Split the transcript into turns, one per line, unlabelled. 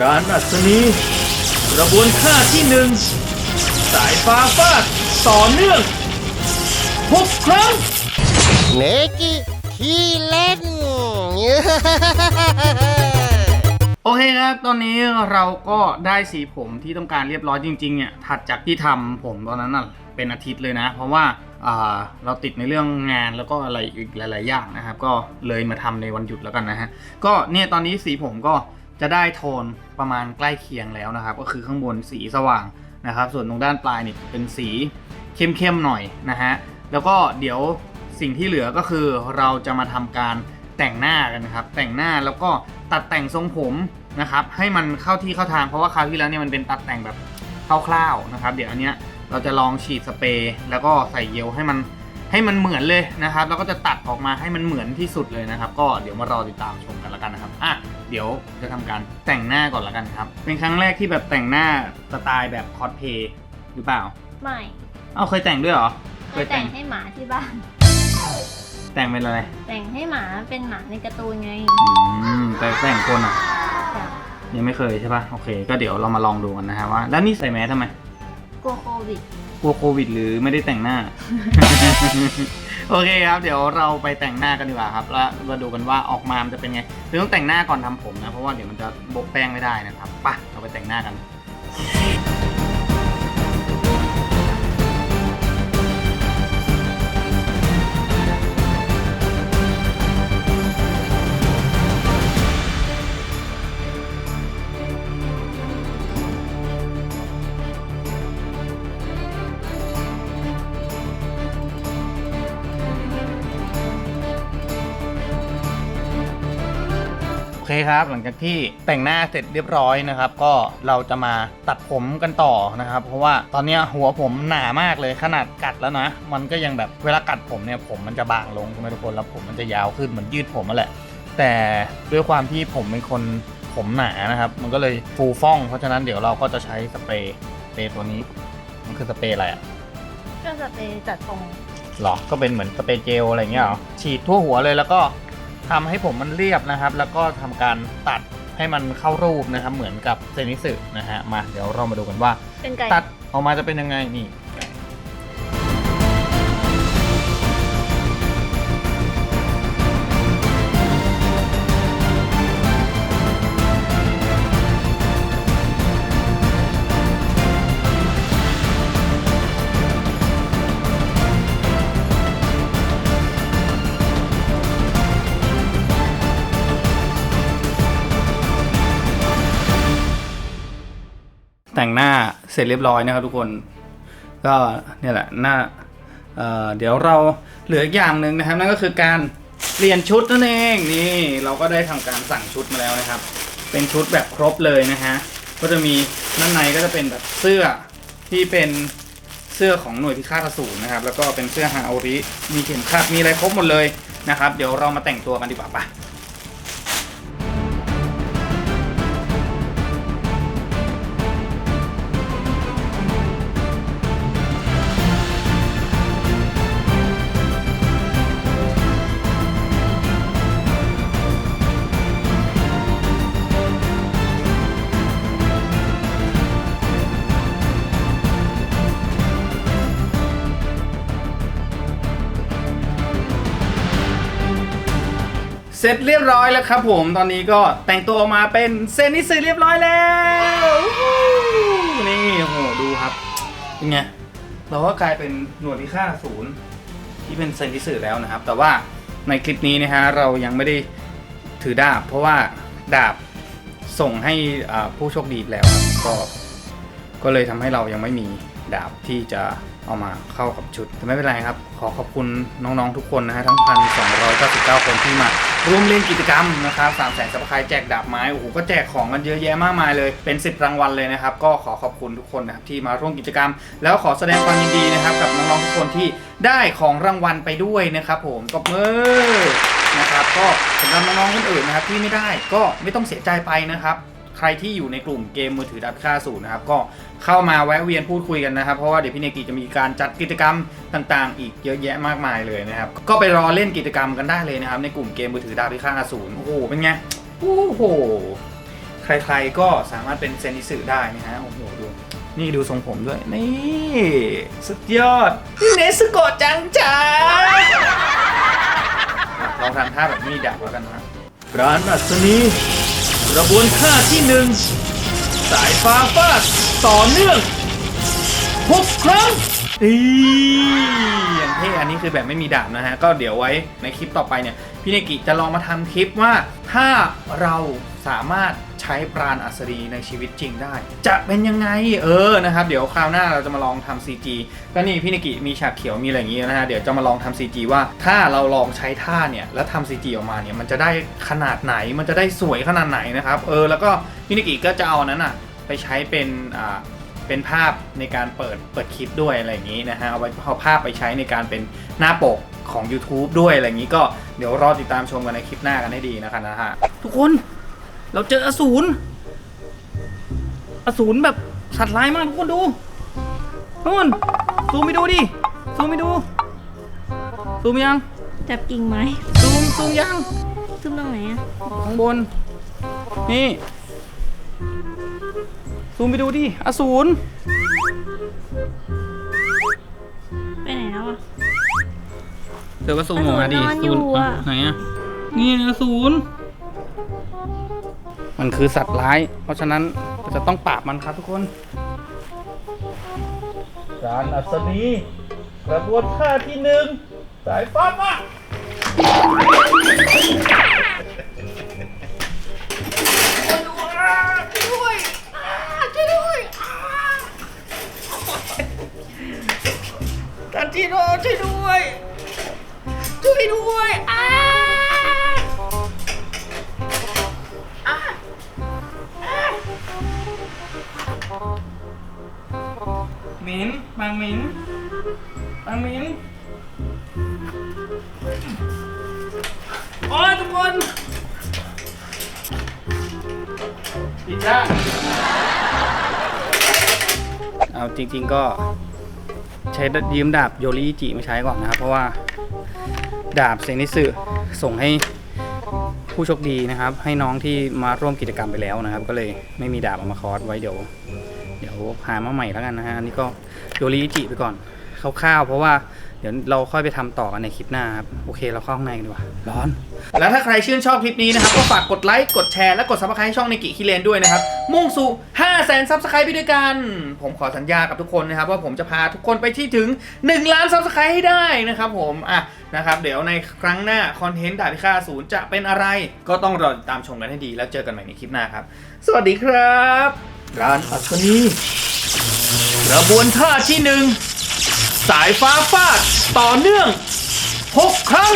ปราณอัศนีกระบวนท่าที่หนึ่งสายฟ้าฟาดต่อเนื่องหกครั้ง
เนกิขี้เล่น
โอเคครับ ตอนนี้เราก็ได้สีผมที่ต้องการเรียบร้อยจริงๆเนี่ยถัดจากที่ทำผมตอนนั้นน่ะเป็นอาทิตย์เลยนะ เพราะว่าอ่าเราติดในเรื่องงานแล้วก็อะไรอีกหลาย ๆ อย่างนะครับ ก็เลยมาทำในวันหยุดแล้วกันนะฮะ ก็เนี่ยตอนนี้สีผมก็ จะได้โทนประมาณใกล้เคียงแล้วนะครับ ก็คือข้างบนสีสว่างนะครับ ส่วนตรงด้านปลายนี่เป็นสีเข้มๆหน่อยนะฮะแล้วก็เดี๋ยวสิ่งที่เหลือก็คือเราจะมาทำการแต่งหน้ากันนะครับ แต่งหน้าแล้วก็ตัดแต่งทรงผมนะครับ ให้มันเข้าที่เข้าทางเพราะว่าคราวที่แล้วเนี่ยมันเป็นตัดแต่งแบบคร่าวๆนะครับ เดี๋ยวอันเนี้ยเราจะลองฉีดสเปรย์แล้วก็ใส่เยลให้มันให้มันเหมือนเลยนะครับ แล้วก็จะตัดออกมาให้มันเหมือนที่สุดเลยนะครับ ก็เดี๋ยวมารอติดตามชมกันแล้วกันนะครับอะ เดี๋ยวจะทำการแต่งหน้าก่อนแล้วกันครับ เป็นครั้งแรกที่แบบแต่งหน้าสไตล์แบบคอสเพย์หรือเปล่า
ไม่
เอ้าเคยแต่งด้วยเหรอ
เคยแต่งให้หมาที่บ้าน
แต่งเป็นอะไร
แต่งให้หมาเป็นหมาในการ์ตูนไง
อืมแต่แต่งคนอะ
แบบ
ยังไม่เคยใช่ปะโอเค ก็เดี๋ยวเรามาลองดูกันนะฮะว่า แล้วนี่ใส่แมสทำไม
กลัวโควิด
กลัวโควิด หรือไม่ได้แต่งหน้า โอเคครับ เดี๋ยวเราไปแต่งหน้ากันดีกว่าครับ แล้วมาดูกันว่าออกมามันจะเป็นไงคือต้องแต่งหน้าก่อนทำผมนะ เพราะว่าเดี๋ยวมันจะบกแป้งไม่ได้นะครับไปะเราไปแต่งหน้ากัน เคครับ หลังจากที่แต่งหน้าเสร็จเรียบร้อยนะครับ ก็เราจะมาตัดผมกันต่อนะครับ เพราะว่าตอนเนี้ยหัวผมหนามากเลยขนาดกัดแล้วนะ มันก็ยังแบบเวลากัดผมเนี่ยผมมันจะบางลงใช่ไหมทุกคนแล้วผมมันจะยาวขึ้นเหมือนยืดผมมาแหละ แต่ด้วยความที่ผมเป็นคนผมหนานะครับ มันก็เลยฟูฟ่อง เพราะฉะนั้นเดี๋ยวเราก็จะใช้สเปรย์สเปรย์ตัวนี้ มันคือสเปรย์อะไรอะ
ก็จะไปจัดทรง
หรอก็เป็นเหมือนสเปรย์เจลอะไรอย่างเงี้ยเหรอฉีดทั่วหัวเลยแล้วก็ ทำให้ผมมันเรียบนะครับ แล้วก็ทำการตัดให้มันเข้ารูปนะครับ เหมือนกับเซนิสึนะฮะมาเดี๋ยวเรามาดูกันว่า
เป็นไก่
ตัดออกมาจะเป็นยังไงนี่ เสร็จเรียบร้อยนะครับทุกคน ก็เนี่ยแหละหน้าเเดี๋ยวเราเหลืออีกอย่างหนึ่งนะครับ นั่นก็คือการเปลี่ยนชุดนั่นเองนี่เราก็ได้ทำการสั่งชุดมาแล้วนะครับ เป็นชุดแบบครบเลยนะฮะก็จะมีด้านในก็จะเป็นแบบเสื้อที่เป็นเสื้อของหน่วยพิฆาตอสูรนะครับ แล้วก็เป็นเสื้อฮาโอริมีเข็มขัดมีอะไรครบหมดเลยนะครับ เดี๋ยวเรามาแต่งตัวกันดีกว่าปะ เสร็จเรียบร้อยแล้วครับผมตอนนี้ก็แต่งตัวออกมาเป็นเซนิสึเรียบร้อยแล้วนี่โหดูครับเป็นไงเราก็กลายเป็นหน่วยพิฆาตอสูรที่เป็นเซนิสึแล้วนะครับ แต่ว่าในคลิปนี้นะฮะเรายังไม่ได้ถือดาบ เพราะว่าดาบส่งให้ผู้โชคดีแล้วก็ก็เลยทำให้เรายังไม่มีดาบที่จะเอามาเข้ากับชุดแต่ไม่เป็นไรครับ ขอขอบคุณน้องๆทุกคนนะฮะทั้งพันสองร้อยเก้าสิบเก้าคนที่มา ร่วมเล่นกิจกรรมนะครับสามแสนสับคายแจกดาบไม้โอ้โหก็แจกของกันเยอะแยะมากมายเลยเป็น 10 รางวัลเลยนะครับ ก็ขอขอบคุณทุกคนนะครับที่มาร่วมกิจกรรม แล้วขอแสดงความยินดีนะครับ กับน้องๆทุกคนที่ได้ของรางวัลไปด้วยนะครับผมตบมือนะครับก็สำหรับน้องๆคนอื่นนะครับที่ไม่ได้ก็ไม่ต้องเสียใจไปนะครับ ใครที่อยู่ในกลุ่มเกมมือถือดับค่าศูนย์นะครับ ก็เข้ามาแวะเวียนพูดคุยกันนะครับ เพราะว่าเดี๋ยวพี่เนกิจะมีการจัดกิจกรรมต่างๆ อีกเยอะแยะมากมายเลยนะครับ ก็ไปรอเล่นกิจกรรมกันได้เลยนะครับ ในกลุ่มเกมมือถือดาวพิฆาตอสูรโอ้โหเป็นไงโอ้โหใครๆก็สามารถเป็นเซนิสึได้นะฮะโอ้โหดูนี่ดูทรงผมด้วย นี่ สุดยอดเนสโกะจังจ้าลองทำท่าแบบมีดาบแล้วกันนะร้านอัศนี กระบวนท่าที่หนึ่งสายฟ้าฟาดต่อเนื่องหกครั้ง อีอย่างเท่อันนี้คือแบบไม่มีดาบนะฮะ ก็เดี๋ยวไว้ในคลิปต่อไปเนี่ย พี่เนกิจะลองมาทำคลิปว่าถ้าเราสามารถใช้ปราณอัศรีในชีวิตจริงได้ จะเป็นยังไงเออนะครับ เดี๋ยวคราวหน้าเราจะมาลองทำ CG ก็นี่พี่เนกิมีฉากเขียวมีอะไรอย่างงี้นะฮะ เดี๋ยวจะมาลองทำ CG ว่าถ้าเราลองใช้ท่าเนี่ยแล้วทำ CG ออกมาเนี่ยมันจะได้ขนาดไหนมันจะได้สวยขนาดไหนนะครับเออแล้วก็พี่เนกิก็จะเอาอันนั้นอะไปใช้เป็นอ่า เป็นภาพในการเปิดเปิดคลิปด้วยอะไรอย่างนี้นะฮะเอาไว้เอาภาพไปใช้ในการเป็นหน้าปกของ YouTube ด้วยอะไรอย่างนี้ก็เดี๋ยวรอติดตามชมกันในคลิปหน้ากันให้ดีนะครับนะฮะทุกคนเราเจออสูรอสูรแบบสัตว์ร้ายมากทุกคนดูนู่นซูมไปดูดิซูมไปดูซูมยัง
จับกิ่งไม้
ซูมซูมยัง
ซุ่มตรงไหนอะ
ข้างบน นี่ ซูมไปดูดิอสูร
ไปไหนแล้วอะ
เดี๋ยวก็ซูมออกมาดิ
อสูรนอนอยู่อะ
ไหนอะนี่อสูรมันคือสัตว์ร้าย เพราะฉะนั้นเราจะต้องปราบมันครับทุกคนการอัศนีกระบวนท่าที่หนึ่งสายฟ้ามาางหมินบางหมินโอ้ยทุกคนดีจ้าเอาจริง ๆก็ใช้ยืมดาบโยริอิจิมาใช้ก่อนนะครับ เพราะว่าดาบเซนิสึส่งให้ผู้โชคดีนะครับ ให้น้องที่มาร่วมกิจกรรมไปแล้วนะครับ ก็เลยไม่มีดาบเอามาคอร์สไว้เดี๋ยว เดี๋ยวหามาใหม่แล้วกันนะฮะอันนี้ก็ โยริอิจิไปก่อนคร่าวๆเพราะว่าเดี๋ยวเราค่อยไปทำต่อกันในคลิปหน้าครับ โอเคเราเข้าข้างในกันดีกว่า ร้อน แล้วถ้าใครชื่นชอบคลิปนี้นะครับ ก็ฝากกดไลค์ กดแชร์ และกดซับสไครต์ช่องในกิคิเลนด้วยนะครับ มุ่งสู่5 0 0แสนซับสไครต์ไปด้วยกัน ผมขอสัญญากับทุกคนนะครับ ว่าผมจะพาทุกคนไปที่ถึง 1 ล้านซับสไครต์ให้ได้นะครับผม อะนะครับ เดี๋ยวในครั้งหน้า คอนเทนต์ดาบพิฆาตศูนย์จะเป็นอะไร ก็ต้องรอติดตามชมกันให้ดี แล้วเจอกันใหม่ในคลิปหน้าครับ สวัสดีครับ ร้านอัศนี กระบวนท่าที่หนึ่งสายฟ้าฟาดต่อเนื่อง 6 ครั้ง